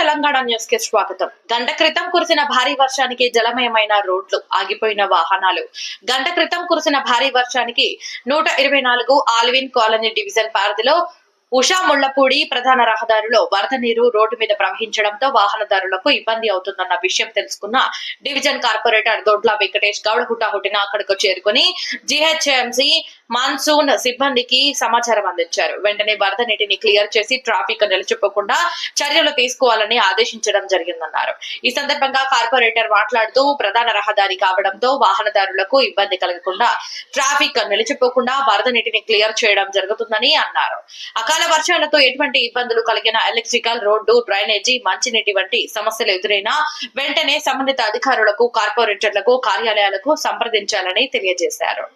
తెలంగాణ న్యూస్కి స్వాగతం. గంట క్రితం కురిసిన భారీ వర్షానికి జలమయమైన రోడ్లు ఆగిపోయిన వాహనాలు. గంట క్రితం కురిసిన భారీ వర్షానికి నూట ఇరవై నాలుగు ఆల్విన్ కాలనీ డివిజన్ పరిధిలో ఉషా ముళ్ళపూడి ప్రధాన రహదారిలో వరద నీరు రోడ్డు మీద ప్రవహించడంతో వాహనదారులకు ఇబ్బంది అవుతుందన్న విషయం తెలుసుకున్న డివిజన్ కార్పొరేటర్ దొడ్ల వెంకటేష్ గౌడ్ హుటాహుటిన అక్కడకు చేరుకుని జిహెచ్ఎంసి మాన్సూన్ సిబ్బందికి సమాచారం అందించారు. వెంటనే వరద నీటిని క్లియర్ చేసి ట్రాఫిక్ నిలిచిపోకుండా చర్యలు తీసుకోవాలని ఆదేశించడం జరిగిందన్నారు. ఈ సందర్భంగా కార్పొరేటర్ మాట్లాడుతూ ప్రధాన రహదారి కావడంతో వాహనదారులకు ఇబ్బంది కలగకుండా ట్రాఫిక్ నిలిచిపోకుండా వరద నీటిని క్లియర్ చేయడం జరుగుతుందని అన్నారు. అకాల వర్షాలతో ఎటువంటి ఇబ్బందులు కలిగిన ఎలక్ట్రికల్ రోడ్డు డ్రైనేజీ మంచినీటి వంటి సమస్యలు ఎదురైనా వెంటనే సంబంధిత అధికారులకు కార్పొరేటర్లకు కార్యాలయాలకు సంప్రదించాలని తెలియజేశారు.